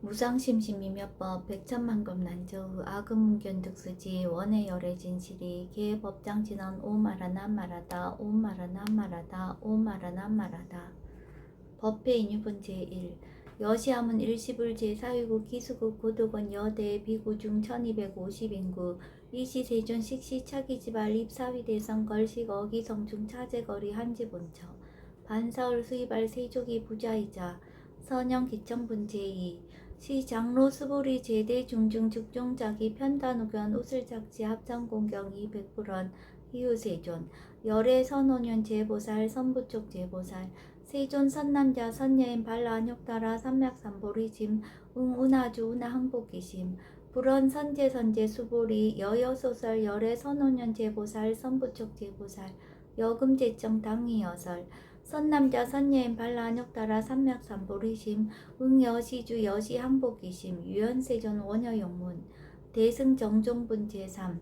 무상심심이며법 백천만금 난저후 아금문견 득수지 원의 열의 진실이 개 법장진언 오마라나 말하다 오마라나 말하다 오마라나 말하다. 법회 인유분 제1 여시함은 일시불 제4위국 기수국 고도건 여대 비구중 1250인구 이시세존 식시 차기지발 입사위대성 걸식 어기성중 차제거리 한지본처. 반사울 수이발 세족이 부자이자 선영 기천분 제2 시 장로 수보리 제대 중중 즉종자기 편단 우견 우슬작지 합장공경 200불원 이유세존. 열애 선오년 제보살 선부쪽 제보살. 세존 선남자 선여인 발라안욕따라 삼맥삼보리 짐 웅운아주 운하 항복기심. 불원 선제 선제 수보리 여여 소설 열애 선오년 제보살 선부쪽 제보살. 여금 제정 당위 여설 선남자 선여인 발라안욕따라 삼맥삼보리심 응여시주 여시 항복기심 유연세존 원여용문 대승정종분 제3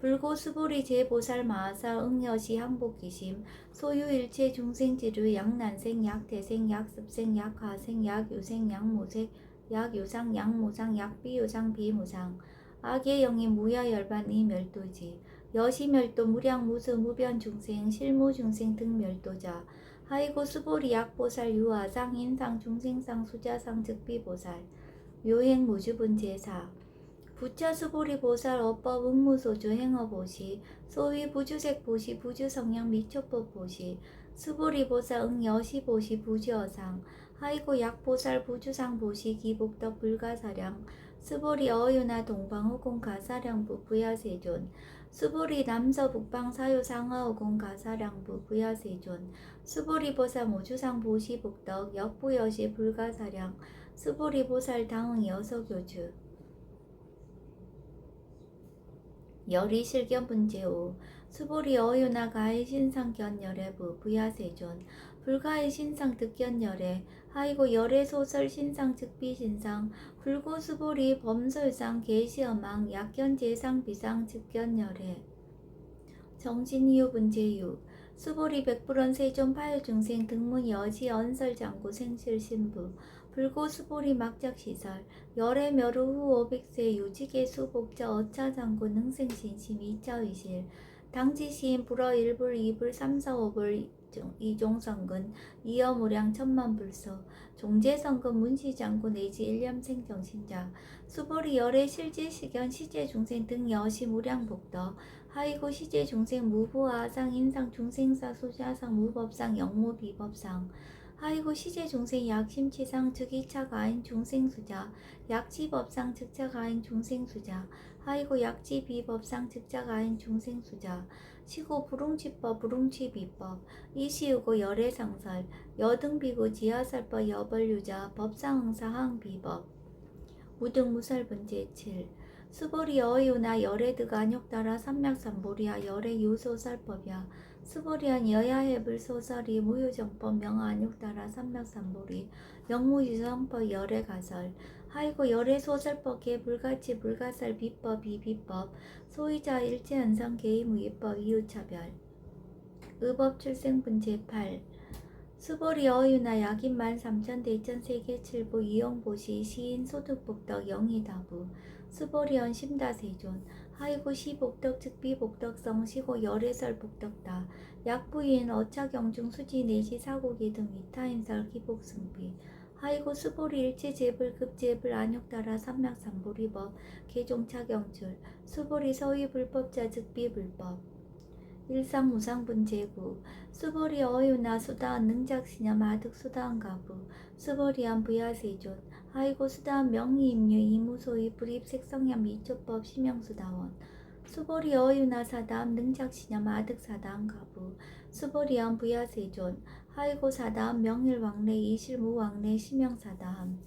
불고수보리 제보살 마하사 응여시 항복기심 소유일체 중생지류 양난생 약대생 약습생 약하생 약유생 약모색 약유상 약무상 약비유상 비무상 악의 영이 무야열반 이 멸도지 여시멸도 무량무수 무변중생 실무중생 등 멸도자 하이고 수보리 약보살 유아상 인상 중생상 수자상 즉비보살 묘행 무주분 제사 부처 수보리 보살 어법 응무소주 행어 보시 소위 부주색 보시 부주성량 미초법 보시 수보리 보살 응여시 보시 부주어상 하이고 약보살 부주상 보시 기복덕 불가사량 수보리 어유나 동방후공 가사량 부 부야세존 수보리 남서 북방 사유 상하오공 가사량부 부야세존 수보리 보살 모주상 보시 복덕 역부여시 불가사량 수보리 보살 당응 여서교주. 열이 실견 분 제오 수보리 어유나 가의 신상 견열의 부 부야세존 불가의 신상 득견열의 하이고 열의 소설 신상 즉비 신상 불고 수보리 범설상 계시어망 약견 제상 비상 즉견열의 정신이유 분제유. 수보리 백불원 세존 파유 중생 등문 여시 언설 장구 생실 신부. 불고 수보리 막작 시설. 열의 멸후 후 오백세 유지계 수복자 어차 장구 능생신심 이자의실. 당지시인 불어 일불 이불 삼사오불 이종성근 이어무량 천만불서 종제성근 문시장구 내지 일념생 정신자 수보리 열의 실제시견 시제중생 등 여시 무량복덕 하이고 시제중생 무부아상 인상 중생사 수자상 무법상 영무비법상 하이고 시제중생 약심치상 즉이차가인 중생수자 약지법상 즉자가인 중생수자 하이고 약지비법상 즉자가인 중생수자 시고 불웅치법 불웅치비법 이시우고 열애상설 여등비고 지하설법 여벌유자 법상응사항비법. 무등무설분제 7 수보리 어유나 열애드가 안욕따라 삼맥삼보리야 열애 유소설법이야. 수보리한 여야해불 소설이 무효정법 명안육따라 삼맥삼보리. 영무유성법 열애가설 하이고 열애소설법계 불가치 불가설 비법 이비법. 소위자 일체현상 개의무예법 이유차별. 의법 출생분 제8 수보리 어유나 약인만 삼천 대천 세계칠부 이용보시 시인 소득복덕 영희다부. 수보리언 심다세존. 하이고 시복덕 즉비 복덕성 시고 열애설 복덕다. 약부인 어차경중 수지 내시 사고기 등 위타인설 기복승비 하이고 수보리 일체 제불 급제불 안욕따라 삼맥삼보리법 개종차경출 수보리 서위 불법자 즉비 불법. 일상무상분 제구 수보리 어유나 수다한 능작시냐 마득 수다한 가부 수보리한 부야세존 하이고 수다한 명의임류 이무소의 불입 색성야 미초법 심영수다원 수보리 어유나 사담 능작시냐 마득 사다한 가부 수보리한 부야세존 하이고 사다한 명일왕래 이실무왕래 심영사다함.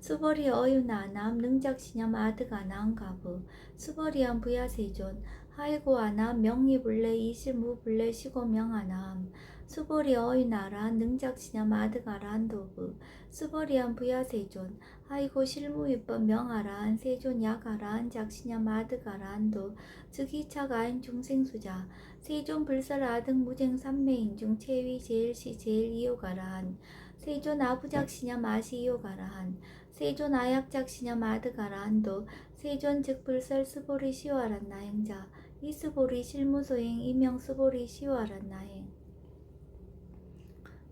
수보리 어유나 남 능작시냐 마득 아나한 가부. 수보리한 부야세존. 하이고 아나 명의불래 이실무불래 시고명하나함. 수보리 어이나라 능작시냐 마드가라 한도부. 수보리한 부야세존 하이고 실무위법 명하라 한 세존 야가라 한 작시냐 마드가라 한도 즉이차가인 중생수자. 세존 불설아 등 무쟁 삼매인 중 체위 제일시 제일 이요가라 한 세존 아부작시냐 마시 이요가라 한 세존 아약작 시념 아드가라 한도 세존 즉 불설 스보리 시와란 나행자. 이스보리 실무소행 이명 스보리 시와란 나행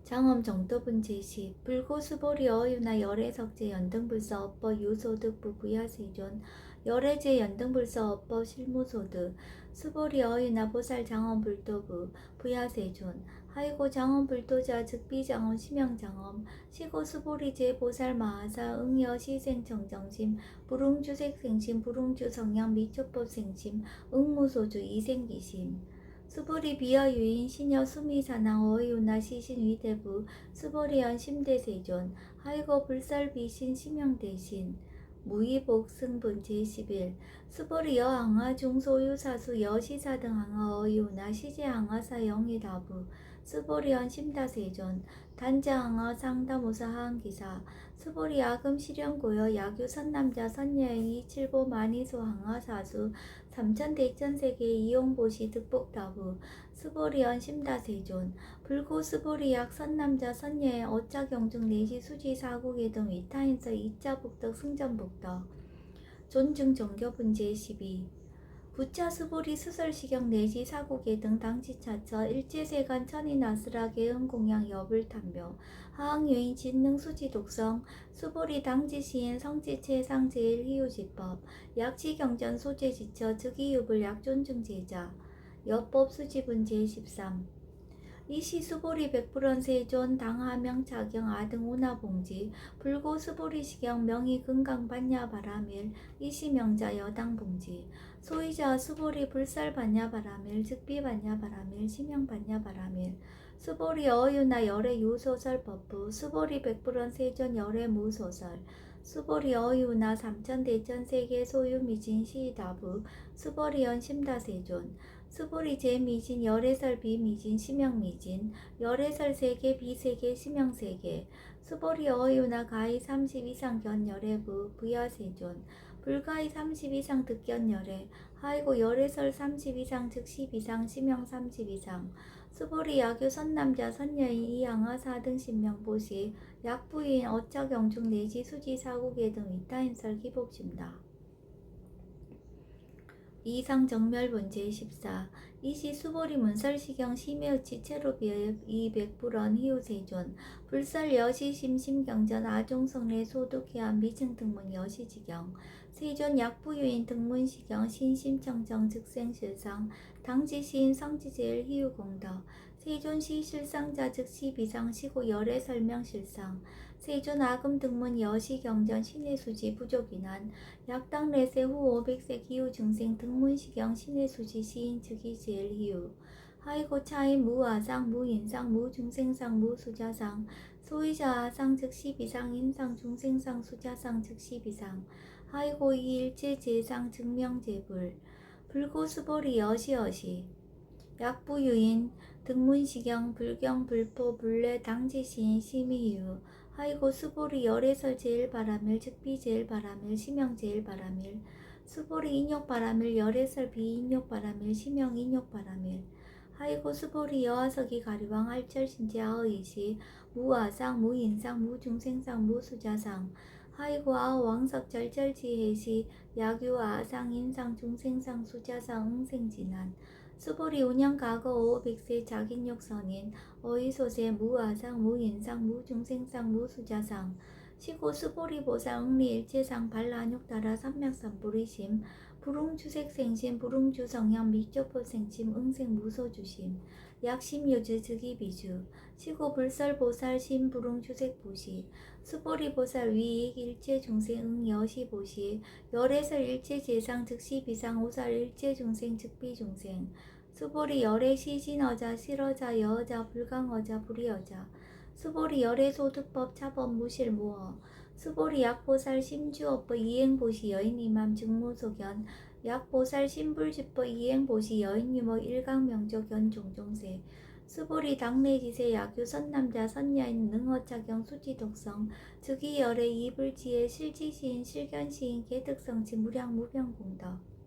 장엄 정도분 제시 불고 스보리 어유나 열애석제 연등불서 업버 유소득 부 부야세존 열애제 연등불서 업버 실무소득 스보리 어유나 보살 장엄 불도부 부야세존 하이고 장엄 불도자 즉비 장엄 심양 장엄 시고 스보리 제 보살 마하사 응여 시생 정정심 불웅주색 생심 불웅주 성향 미초법 생심 응무소주 이생기심 수보리 비어 유인 시녀 수미사나 어이우나 시신 위대부 수보리연 심대세존 하이고 불살 비신 심영 대신 무이복 승분 제11 수보리 여항아 중소유 사수 여시사 등 항아 어이우나 시제 항아사 영이다부 수보리연 심다세존 단자 항아 상다무사 항 기사 수보리 야금 실현고여 야규 선남자 선여행이 칠보 항아 사수 삼천 대천세계 이용보시 득복다부 스보리언 심다세존 불고 스보리약 선남자 선녀의 어짜경중 내시 수지 사국의 등 위타인서 이자복덕 승전복덕 존중 정교 분제 12 부차 스보리 수설시경 내시 사국의 등 당지차처 일제세간 천인 아스락의 은공양 여불 탐묘 하항유인 진능 수지 독성 수보리 당지시인 성지체 상제일 희우지법 약지경전 소재 지처 즉이유불 약존중 제자 여법 수지분 제13 이시 수보리 백불원 세존 당하명 차경 아등 오나봉지 불고 수보리 시경 명의 금강 반야 바라밀 이시 명자 여당 봉지 소이자 수보리 불살 반야 바라밀 즉비 반야 바라밀 심영 반야 바라밀. 수보리 어유나 열의 유소설 법부 수보리 백불원 세존 열의 무소설. 수보리 어유나 삼천 대천 세계 소유 미진 시다부 수보리 연 심다 세존. 수보리 제 미진 열애설 비 미진 심영미진 열애설 세계 비 세계 심영세계. 수보리 어유나 가히 30 이상 견 열애부 부야 세존 불가히 30 이상 득견 열애 하이고 열애설 30 이상 즉10 이상 심영 30 이상 수보리 야교 선남자 선여인 이양아 사등 신명보시 약부인 어쩌경중 내지 수지 사국의 등 위타인설 기복심다. 이상 정멸 본 제 14 이시 수보리 문설시경 심해어치 체로비의 이백불원 희우세존. 불설 여시 심심경전 아종성례 소득해안 미층등문 여시지경. 세존 약부유인 등문시경 신심청정 즉생실상. 당지시인 성지제일 희우공덕. 세존시 실상자 즉시 비상 시고 열애 설명실상 세존 아금 등문 여시 경전 신의 수지 부족인한 약당 레세 후 500세 기후 중생 등문 시경 신의 수지 시인 즉이 제일 희우 하이고 차인 무아상 무인상 무중생상 무수자상 소이자 아상 즉시 비상 인상 중생상 수자상 즉시 비상 하이고 이일체 제상 증명제불 불고수보리 여시여시 약부유인 등문시경 불경 불포 불례 당지시인 심의유 하이고 수보리 열애설 제일 바라밀 즉비 제일 바라밀 심영 제일 바라밀. 수보리 인욕 바라밀 열애설 비인욕 바라밀 심영 인욕 바라밀. 하이고 수보리 여하석이 가리왕 알철 신지 아의시. 무아상 무인상 무중생상 무수자상. 하이고 아우 왕석 절절지해시. 야규 아상 인상 중생상 수자상 응생진한 수보리 운영 과거 500세 자gin욕 선인 어이소세 무아상 무인상 무중생상 무수자상. 시고 수보리 보상 응리 일체상 반란욕 따라 삼맥삼보리심 불웅주색생심 불웅주성향 미조포생심 응생 무소주심. 약심유주 즉이비주. 시고 불설보살 심불웅주색보시 수보리보살 위익 일체 중생 응 여시 보시 열애설 일체 재상 즉시 비상 오살 일체 중생 즉비 중생 수보리 열애 시신어자 실어자 여어자 불강어자 불이어자. 수보리 열애 소득법 차법 무실 무어 수보리 약보살 심주업보 이행보시 여인이맘 증무소견 약보살 신불지법 이행보시 여인유모 일강명조견 종종세. 수보리 당내지세 야규 선남자 선야인 능어차경 수지독성. 즉이열의 이불지의 실지시인 실견시인 개득성치 무량 무병공덕.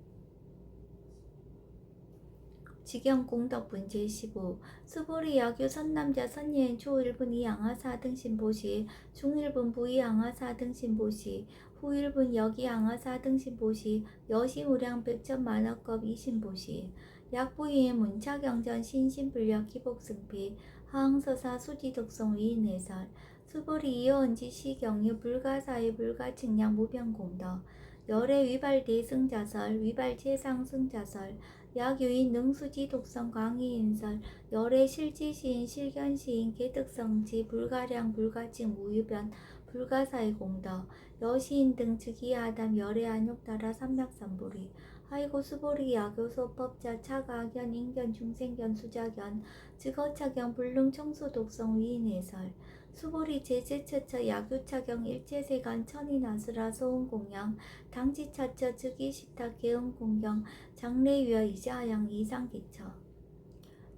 직영공덕분 제15 수보리 야교 선남자 선예인 초1분 이양하 4등 신보시 중1분 부이양하 4등 신보시 후1분 여기 양하 4등 신보시 여시무량 백천만억겁 이신보시. 약부위의 문차경전 신신불력 기복승피 하항서사 수지독성 위인해설. 수보리 이어언지 시경유 불가사의 불가측량 무병공덕. 열의 위발 대 승자설 위발 최상승자설. 약유인 능수지 독성 광희인설. 열의 실지시인 실견시인 개득성지 불가량 불가증 무유변 불가사의 공덕 여시인 등 즉이하담 열의 안욕 따라 삼맥삼보리 하이고 수보리 야교소 법자 차가견 인견 중생견 수자견 즉어차견 불능 청소 독성 위인 해설 수보리 제제처처 야교차경 일제세간 천인아수라 소음공양 당지차처 즉이시타 개음공경 장래위어 이자양 이상기처.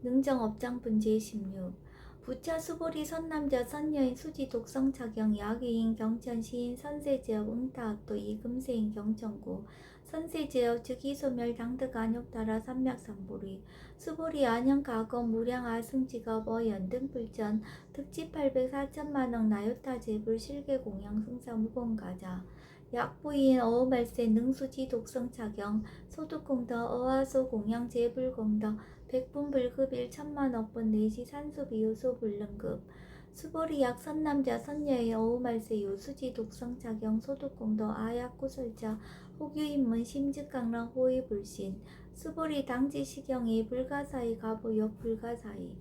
능정업장 분 제 16 부차 수보리 선남자 선여인 수지 독성차경 야기인 경천 시인 선세지역 응타학도 이금세인 경천구 선세지역 즉이소멸 당득 안욕따라 삼맥삼보리 수보리 안영가거 무량 아승지갑 어연 등불전 특지 800 4천만억 나요타 제불 실계 공양 승사 무공가자 약부인 어어말세 능수지 독성차경 소득공덕 어화소 공양 제불공덕 백분 불급 1천만 억분 내지 산소비요소 불능급. 수보리 약 선남자 선녀의 어우말세 요수지 독성차경 소득공도 아약 구설자 혹유인문 심즉강랑 호의 불신. 수보리 당지 시경이 불가사의 가보역 불가사의.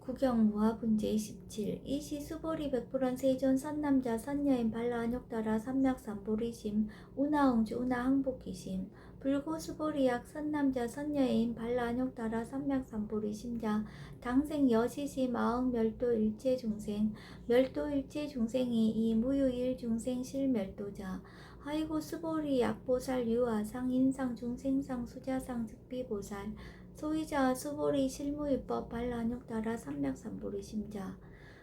구경무화 분제 17 이시 수보리 백불원 세존 선남자 선녀인 발라 안욕따라 삼맥삼보리심 우나홍주 우나항복기심 불고수보리약 선남자 선녀인 발라안욕따라 삼맥삼보리심자 당생 여시시 마흔 멸도 일체 중생. 멸도 일체 중생이 이 무유일 중생 실멸도자. 하이고 수보리 약보살 유아상 인상 중생상 수자상 즉비보살. 소이자 수보리 실무위법 발란욕따라 삼맥삼보리 심자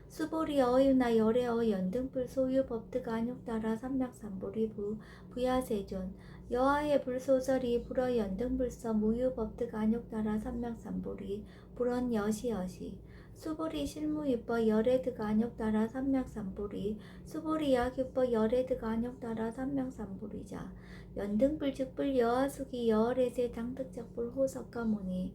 수보리 어유나 열애어 연등불 소유 법득 안욕따라 삼맥삼보리 부 부야세존 여하의 불소설이 불어 연등불서 무유 법득 안욕따라 삼맥삼보리 불언 여시여시. 수보리 실무위법 열애득 안욕따라 삼맥삼보리 수보리 약유법 열애득 안욕따라 삼맥삼보리자. 연등불 즉불 여하수기 여월에세 당득적불 호석가모니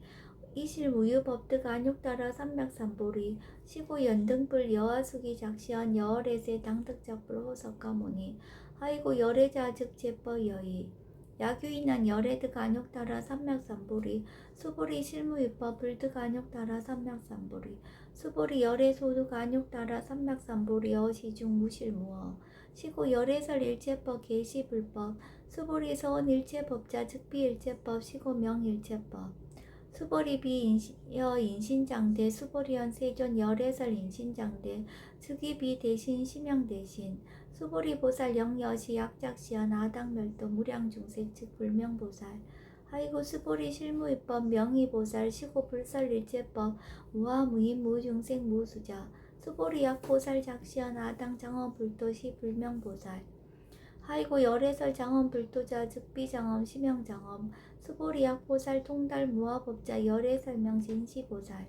이실 무유법득 안욕따라 삼맥삼보리 시고 연등불 여하수기 작시한 여월에세 당득적불 호석가모니 하이고 열애자 즉 제법 여의 야규인한 열애득 안욕따라 삼맥삼보리 수보리 실무위법 불득 안욕따라 삼맥삼보리 수보리 열애소득 안욕따라 삼맥삼보리 어시중 무실무어 시고 열애설 일체법 계시불법 수보리 서원 일체법자 즉비 일체법 시고 명일체법. 수보리 비여 인신장대 수보리연 세존 열애설 인신장대 즉이 비 대신 심형 대신 수보리 보살 영여시 약작시연 아당멸도 무량중생 즉 불명보살. 하이고 수보리 실무입법 명의보살 시고 불설일체법 우화무인 무중생 무수자. 수보리 약보살 작시연 아당 장엄 불도시 불명보살. 하이고 열애설 장엄 불도자 즉비장엄 심형장엄. 수보리 약보살 통달 무화법자 열애설명 진시보살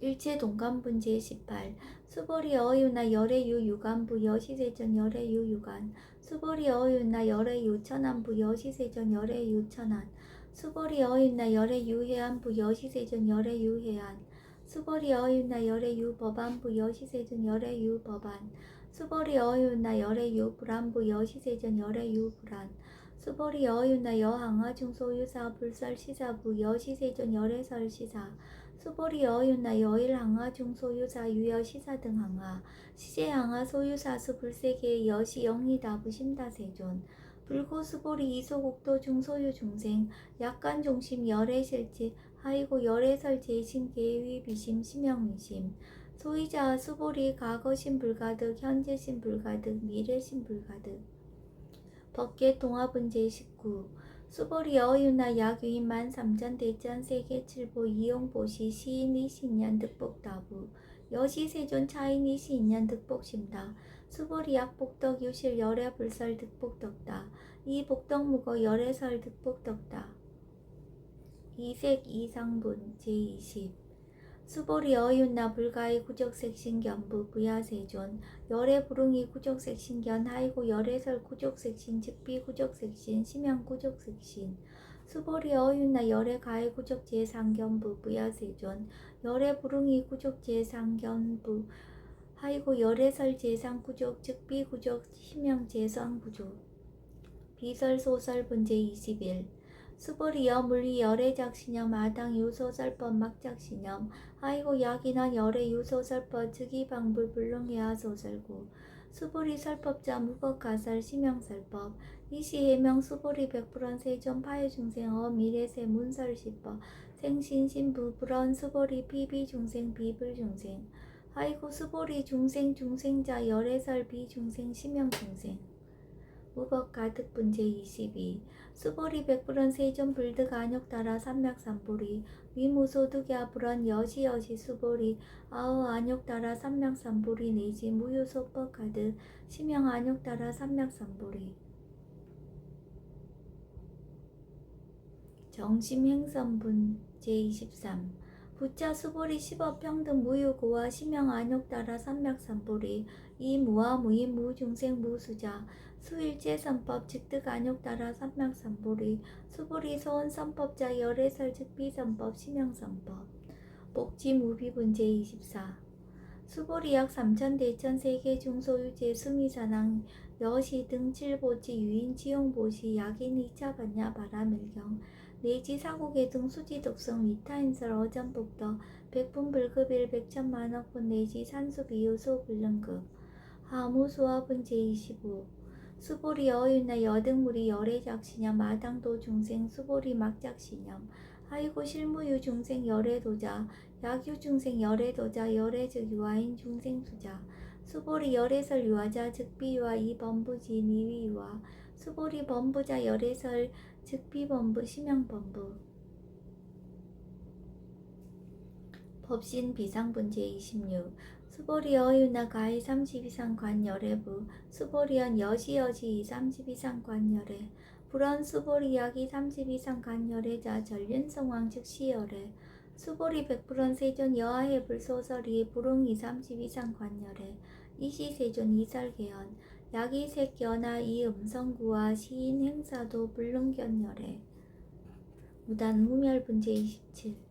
일체 동간분 제 18 수보리 어유나 열애유 유간부 여시세전 열애유 유간 수보리 어유나 열애유 천안부 여시세전 열애유 천안 수보리 어유나 열애유 해안부 여시세전 열애유 해안 수보리 어유나 열애유 법안부 여시세전 열애유 법안 수보리 어유나 열애유 불안부 여시세전 열애유 불안 수보리 어유나 여항아 중소유사 불설시사부 여시세전 열애설시사 수보리 여유나 여일항아 중소유사 유여 시사 등 항아 시제항아 소유사수 불세계 여시 영리다 부 심다세존. 불고수보리 이소국도 중소유 중생 약간 중심 열애 실지 하이고 열애설 제신 계위 비심 심형미심. 소이자 수보리 과거신 불가득 현재신 불가득 미래신 불가득 법계 동화분 제19 수보리 어유나 야규인 만삼천 대천 세계 칠보 이용보시 시인이 신년 득복다부 여시 세존 차인이 신년 득복심다 수보리 약복덕 유실 열애 불설 득복덕다 이 복덕무거 열애설 득복덕다. 이색 이상분 제20 수보리 어윤나 불가의 구적색신견 부 부야세존 열애 부릉이 구적색신견 하이고 열애설 구적색신 즉비 구적색신 심양 구적색신. 수보리 어윤나 열애 가의 구적제상견 부 부야세존 열애 부릉이 구적제상견 부 하이고 열애설 제상구족 즉비 구족 심형 제상구족 비설 소설 분제 21 수보리여 물리 열애 작신염 아당 유소설법 막작신염 하이고 약이나 열애 유소설법 즉이 방불 불능해야 소설구 수보리 설법자 무거가설 심형설법 이시해명 수보리 백불원 세존 파해중생어 미래세 문설시법 생신신부 불원 수보리 비비중생 비불중생. 아이고 수보리 중생 중생자 열애설 비중생 심형중생 무법 가득 분제 22 수보리 백불원 세존 불득 안욕 따라 삼맥삼보리. 위무소득야 불원 여시 여시 수보리. 아우 안욕 따라 삼맥삼보리 내지 무효소법 가득 심형 안욕 따라 삼맥삼보리. 정심행선분 제23 부자 수보리 십업평등 무유고와 심형 안욕 따라 삼맥 삼보리. 이 무와 무인 무중생 무수자 수일제선법 즉득 안욕 따라 삼맥삼보리 수보리 소원선법자 열애설 즉 비선법 심형선법. 복지무비분제 24 수보리약 삼천대천 세계 중소유제 수미사낭 여시 등 칠보지 유인 지용보시 약인 2차 반야 바라밀경 내지 사고계 등 수지 독성 위타인설 어전복더 백분 불급일 백천만억분 내지 산수비효소 불능급. 하무수화분 제25 수보리 어윤나 여등물이 열애작시념 마당도 중생 수보리 막작시념. 하이고 실무유 중생 열애도자 약유 중생 열애도자 열애즉 유아인 중생 수자. 수보리 열애설 유아자 즉비유아 이범부지 니위유아. 수보리 범부자 열애설 즉비범부 심형범부. 법신 비상분제 26 수보리어 유나 가히 30 이상 관열애부 수보리언 여시 여시 30 이상 관열애 불언 수보리약이 30 이상 관열애자 전륜성왕 즉시열애 수보리 백불언 세존 여하해 불소설이 불웅이 30 이상 관열애 이시 세존 이설개연 약이 색연하 이 음성구와 시인 행사도 불능견열애. 무단 무멸분제 27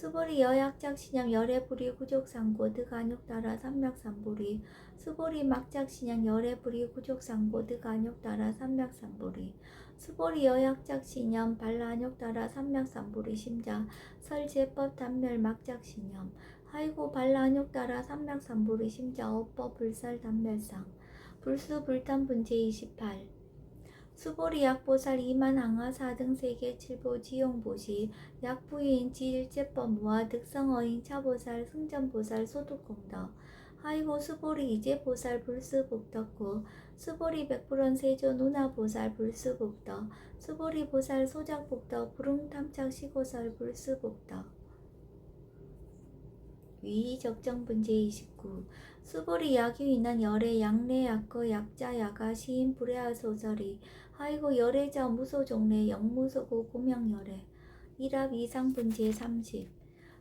수보리 여약작 신양 열애불이 구족상고 득안욕 따라 삼맥삼보리. 수보리 막작 신양 열애불이 구족상고 득안욕 따라 삼맥삼보리. 수보리 여약작 신염 발라안욕 따라 삼맥삼보리 심자 설제법 단멸 막작 신염 하이고 발라안욕 따라 삼맥삼보리 심자 어법 불살 단멸상. 불수 불탄 분제 28 수보리 약보살 이만 항하 사등 세계 칠보 지용보시 약부인 지일제법무와 득성어인 차보살 승전보살 소득공덕. 하이고 수보리 이제보살 불수복덕구. 수보리 백불원 세조 누나보살 불수복덕. 수보리 보살 소작복덕 부릉탐착 시고설 불수복덕. 위의 적정분제 29 수보리 약유인한 열애 양례 약거 약자 야가 시인 불애하 소설이 하이고 열애자 무소종래 영무소고 고명열애. 일합 이상분제 30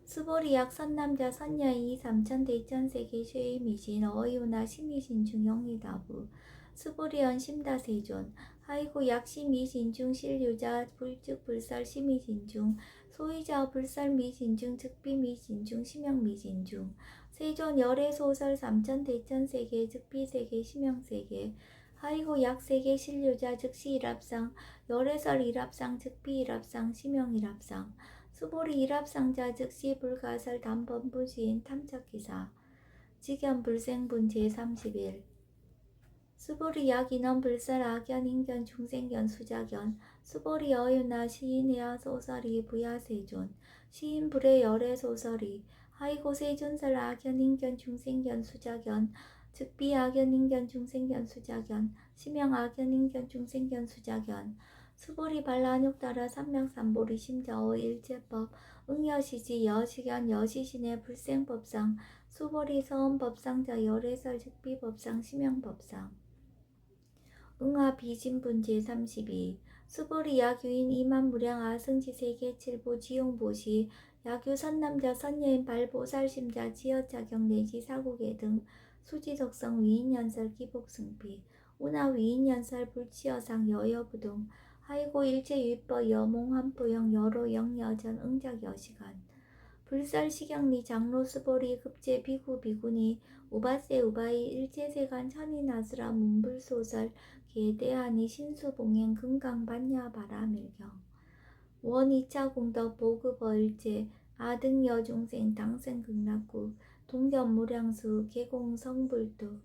수보리약 선남자 선녀이 삼천대천세계 쉐이미신 어이우나 심이신 중영이다부. 수보리언 심다세존. 하이고 약심이신 중 실유자 불즉 불살 심이신 중 소이자 불살 미신 중 즉비 미신 중 심형 미신 중. 세존 열애 소설 삼천대천세계 즉비세계 심형세계 하이고 약세계 신료자 즉시 일합상. 열애설 일합상 즉비 일합상 심형 일합상. 수보리 일합상자 즉시 불가설 단번부지인 탐착기사. 직연 불생분 제31 수보리 약인원 불살 악연 인견 중생견 수자견 수보리 어유나 시인이야 소설이 부야세존 시인 불의 열애 소설이. 하이고 세존설 악연 인견 중생견 수자견 즉 비 악연 인견 중생견 수자견 심형 악연 인견 중생견 수자견 수보리 발라안욕 따라 삼명삼보리 심자어 일제법 응여시지 여시견 여시신의 불생법상 수보리 서원법상자 열애설 즉비법상 심형법상. 응하 비진분 제 32 수보리 야규인 이만 무량 아승지 세계 칠보 지용보시 야규 선남자 선여인 발보살심자 지어자경 내지 사국의 등 수지덕성 위인연설 기복승비 운하 위인연설 불치여상 여여부동 하이고 일제유입법 여몽환보영 여로 영 여전 응작 여시간 불살시경리 장로 수보리 급제 비구 비구니 우바세 우바이 일제세간 천이나스라 문불소설 계대하니 신수봉행 금강반야 바라밀경. 원 2차 공덕 보급어 일제 아등여 중생 당생 극락구 동견무량수 계공 성불도